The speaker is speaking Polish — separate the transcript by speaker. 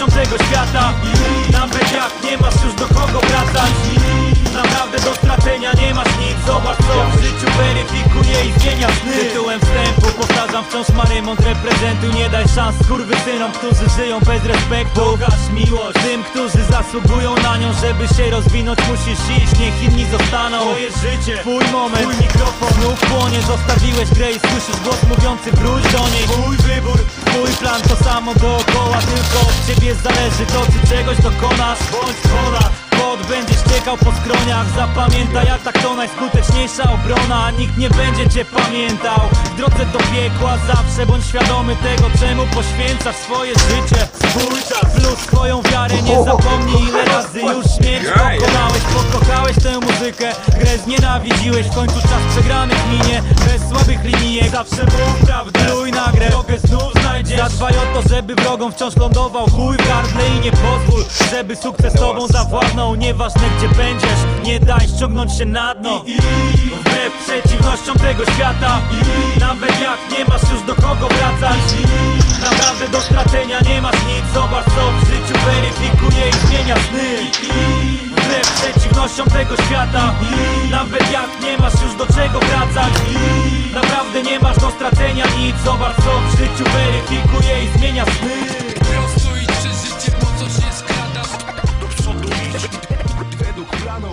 Speaker 1: częścią tego świata. Nawet jak nie masz już do kogo wracać Naprawdę do stracenia nie masz nic, zobacz co zmienia sny. Tytułem wstępu powtarzam wciąż marymont reprezentuj Nie daj szans skurwysynom, którzy żyją bez respektu. Pokaż miłość tym, którzy zasługują na nią. Żeby się rozwinąć musisz iść, niech inni zostaną. Twoje życie, twój moment, twój mikrofon. Znów płonie, zostawiłeś grę i słyszysz głos mówiący wróć do niej. Twój wybór, twój plan to samo dookoła Tylko od ciebie zależy. To, czy czegoś dokonasz Bądź ponad Kot będziesz ciekał po skroniach. Zapamiętaj atak to najskuteczniejsza obrona. Nikt nie będzie cię pamiętał. W drodze do piekła zawsze bądź świadomy tego Czemu poświęcasz swoje życie. Swój czas plus swoją wiarę Nie zapomnij. Ile razy już śmierć pokonałeś Pokochałeś tę muzykę. Grę znienawidziłeś W końcu czas przegranych minie. Bez słabych linijek Zawsze mów prawdę. Pluj na grę Zadbaj o to, żeby wrogom wciąż lądował. Chuj w gardle i nie pozwól Żeby sukces tobą zawładnął Nieważne gdzie będziesz Nie daj ściągnąć się na dno. Wbrew przeciwnościom tego świata Nawet jak nie masz już do kogo wracać. Naprawdę do stracenia nie masz nic. Zobacz co w życiu weryfikuje i zmienia sny częścią tego świata. Nawet jak nie masz już do czego wracać Naprawdę nie masz do stracenia nic. Zobacz co w życiu weryfikuje i zmienia sny. Prosto i przez życie, po co
Speaker 2: się skradasz? Do przodu, według planu.